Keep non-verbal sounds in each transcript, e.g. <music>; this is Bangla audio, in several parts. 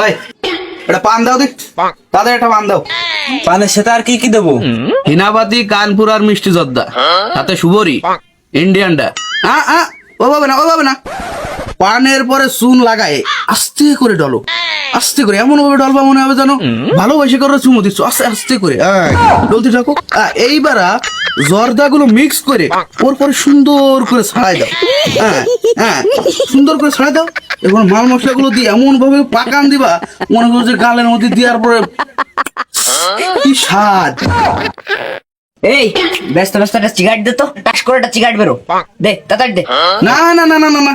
ভাই এটা পান দাও দেখ। তাদের একটা পান দাও। পানের সাথে আর কি কি দেবো? হিনাবাতি কানপুর আর মিষ্টি জর্দা। তাতে সুবরি ইন্ডিয়ানটা। আ আ ও বাবা না ও বাবা না। পানের পরে চুন লাগায় আস্তে করে ডলো। আস্তে করে এমন ভাবে ডলবা মনে হবে জানো ভালোবাসে করে চুমু দিচ্ছ। আস্তে আস্তে করে। এই, ডলতে থাকো। এইবারা জর্দাগুলো মিক্স করে ওর পরে সুন্দর করে ছাড়াই দাও। হ্যাঁ হ্যাঁ সুন্দর করে ছাড়াই দাও এবার মাল মশলাগুলো দিয়ে এমন ভাবে পাকান দিবা মনে করো যে গালের মধ্যে দেওয়ার পরে কি স্বাদ। এই ব্যস্ত ব্যস্ত একটা সিগারেট দে তো টাস করে একটা সিগারেট বেরো। দে তাড়াতাড়ি দে। না না না না না না।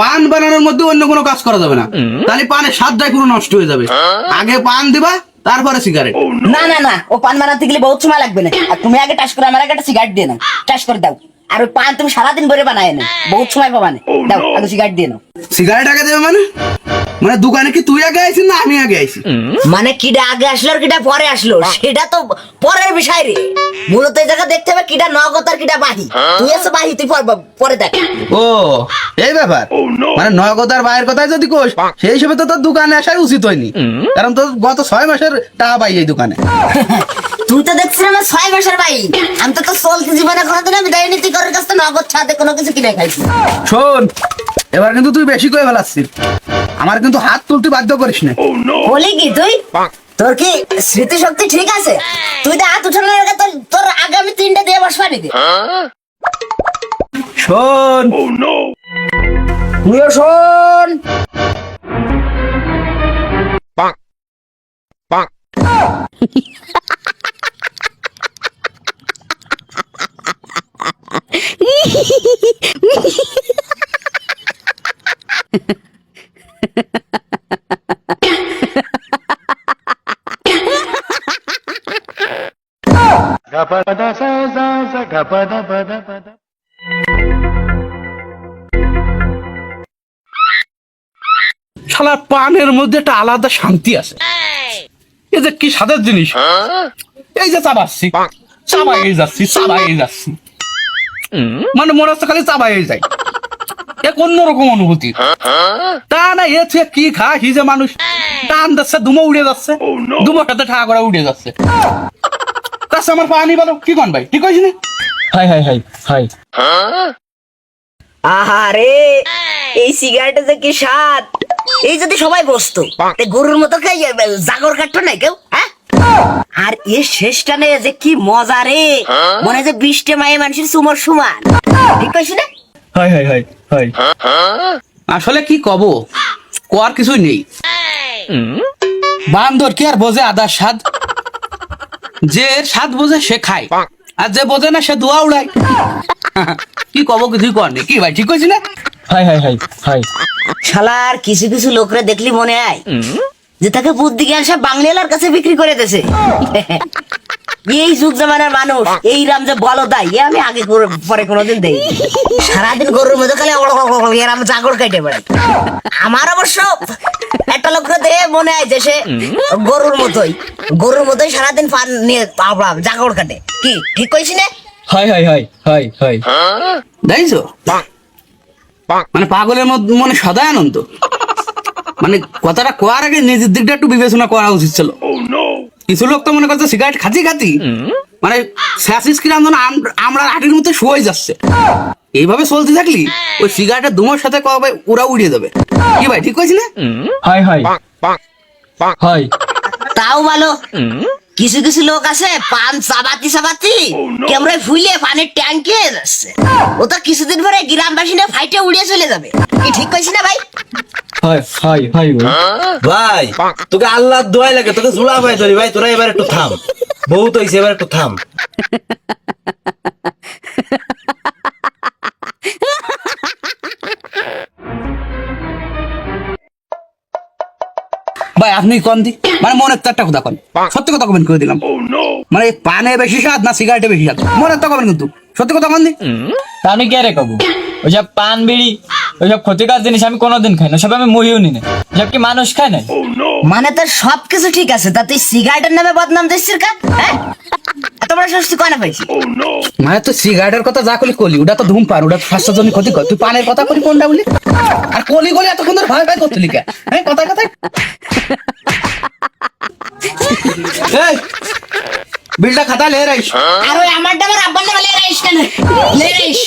পান বানানোর মধ্যে অন্য কোনো কাজ করা যাবে না। তাহলে পানের স্বাদটাই পুরো নষ্ট হয়ে যাবে। আগে পান দিবা তারপরে সিগারেট না না না ও পান বানাতে গেলে বহুত সময় লাগবে না। আর তুমি আগে টাস করে আমার আগে একটা সিগারেট দিয়ে নাও। টাস করে দাও। আর ওই পান তুমি সারাদিন ভরে বানায় না বহুত সময় পাবা না। দাও আগে সিগারেট দিয়ে নাও। সিগারেট আগে দেবে মানে? মানে দোকানে কি তুই আগে আইছিস না আমি আগে আইছি? মানে কিটা আগে আসলো আর কিটা পরে আসলো? সেটা তো পরের বিষয় রে। মূলত এই জায়গা দেখতে হবে কিটা নগদ আর কিটা বাহি। তুই এসে বাহি তুই পর- পরে দেখ। ও এই ব্যাপার। মানে নগদার বাইরের কথাই যদি কোষ সেই হিসেবে তো তোর দোকানে আসাই উচিত হয়নি। কারণ তোর গত ছয় মাসের টাকা পাই এই দোকানে। <laughs> তুই তো দেখছিস আমার ছয় মাসের ভাই আমি তো তোর চলতি জীবনে কোনোদিন আমি দেয়নি তুই করার কাছ থেকে নগদ ছাদে কোনো কিছু কিনে খাইছি শোন এবার কিন্তু তুই বেশি করে ফেলাচ্ছিস। আমার কিন্তু হাত তুলতে বাধ্য করিস না। বলি কি তুই? তোর কি স্মৃতি শক্তি ঠিক আছে? তুই তো হাত উঠানোর আগে তোর তোর আগামী তিনটা দিয়ে বসবা নাকি? শোন। তুইও শোন। শালা পানের মধ্যে একটা আলাদা শান্তি আছে। এই যে কি স্বাদের জিনিস? এই যে চাবাচ্ছি। চাবাই যাচ্ছি চাবাই যাচ্ছি। মানে মনে হচ্ছে খালি চাবাই যায় এক অন্যরকম অনুভূতি? তা না, এ কি খা হিজে মানুষ। টান যাচ্ছে দুমো উড়ে যাচ্ছে। দুমোর সাথে ঠা করে উড়ে যাচ্ছে। কাছে আমার পানি বলো। কি কন ভাই? ঠিক আছে না হাই হাই হাই হাই। আহারে এই সিগারেটে যে কি স্বাদ। এই যদি সবাই বসতো গরুর মতো খাই জাগর কাটতো না কেউ হ্যাঁ? আর এর শেষটা নে যে কি মজা রে। মনে হয় যে বৃষ্টি মায়ে মানুষের সুমর সমান। ঠিক কইছি না? হাই হাই হাই হাই। আসলে কি কব? কোয়ার কিছুই নেই। বান্দর কি আর বোঝে আদার স্বাদ? যে সাত স্বাদ বোঝে সে খায়। আর যে বোঝে না সে দোয়া উড়ায়। কি কব কিছুই কর নেই কি ভাই ঠিক কইছি না? হাই হাই হাই হাই। শালার কিছু কিছু লোকরে দেখলি মনে হয় যে তাকে বুদ্ধি জ্ঞান সব বাংলার কাছে বিক্রি করে দেছে এই যুগ জামানার মানুষ এই রাম যে বলো দাই এ আমি আগে পরে কোনোদিন দেই সারাদিন গরুর মধ্যে খালি এরাম জাগর কাটে বেড়াই আমার অবশ্য একটা লোক দে মনে হয় যে সে গরুর মতোই। গরুর মতোই সারাদিন পান নিয়ে পাবলাম জাগর কাটে। কি ঠিক কইছি না? হাই হাই হাই হাই হাই দেখছ? মানে পাগলের মধ্যে মনে সদাই আনন্দ। মানে কথাটা কোয়ার আগে নিজের দিকটা একটু বিবেচনা করা উচিত ছিল। কিছু লোক তো মনে করছে সিগারেট খাতি খাতি মানে স্যাসিস কিরাম যেন আমরা আটির মধ্যে শুয়ে যাচ্ছে। এইভাবে চলতে থাকলি ওই সিগারেটের দুমোর সাথে কবে উড়া উড়িয়ে দেবে। কি ভাই ঠিক কইছি না? হাই হাই। হাই। তাও ভালো। কিছু কিছু লোক আছে পান চাবাতি চাবাতি ক্যামেরায় ফুলে পানির ট্যাঙ্কে যাচ্ছে। ও তো কিছুদিন পরে গ্রামবাসী ফাইটে উড়িয়ে চলে যাবে। কি ঠিক কইছি না ভাই? ভাই তোকে আল্লাহ দোয়াই লাগে তোকে জুড়া ভাই ধরি। ভাই তোরা এবার একটু থাম। বহুত হয়েছে এবার একটু থাম। ভাই আপনি কন দি মানে মনের তো একটা কথা কন? সত্যি কথা কমেন্ট করে দিলাম। মানে এই পানে বেশি স্বাদ না সিগারেটে বেশি স্বাদ? মনের তো কমেন্ট কিন্তু? সত্যি কথা কন দি? তা আমি কে রে কবু? ওই যে পান বিড়ি। ওইসব ক্ষতিকার জিনিস আমি কোনোদিন খাই না সব আমি মহিও নি না। সব কি মানুষ খায় না মানে তোর সবকিছু ঠিক আছে তা তুই সিগারেটের নামে বদনাম দিচ্ছিস কা হ্যাঁ? এত বড় ষষ্ঠী কয়না পাইছি মানে তুই সিগারেটের কথা যা করলি কলি ওটা তো ধূমপান ওটা ফার্স্ট জন্য ক্ষতি কর তুই পানের কথা করি কোনটা বলি? আর কলি কলি এতক্ষণ ধরে ভয় ভয় করতে লিখা হ্যাঁ কথা কথা এই বিলটা খাতা লে রাইস। আর ওই আমারটা আমার আব্বার নামে লে রাইস কেন? লে রাইস।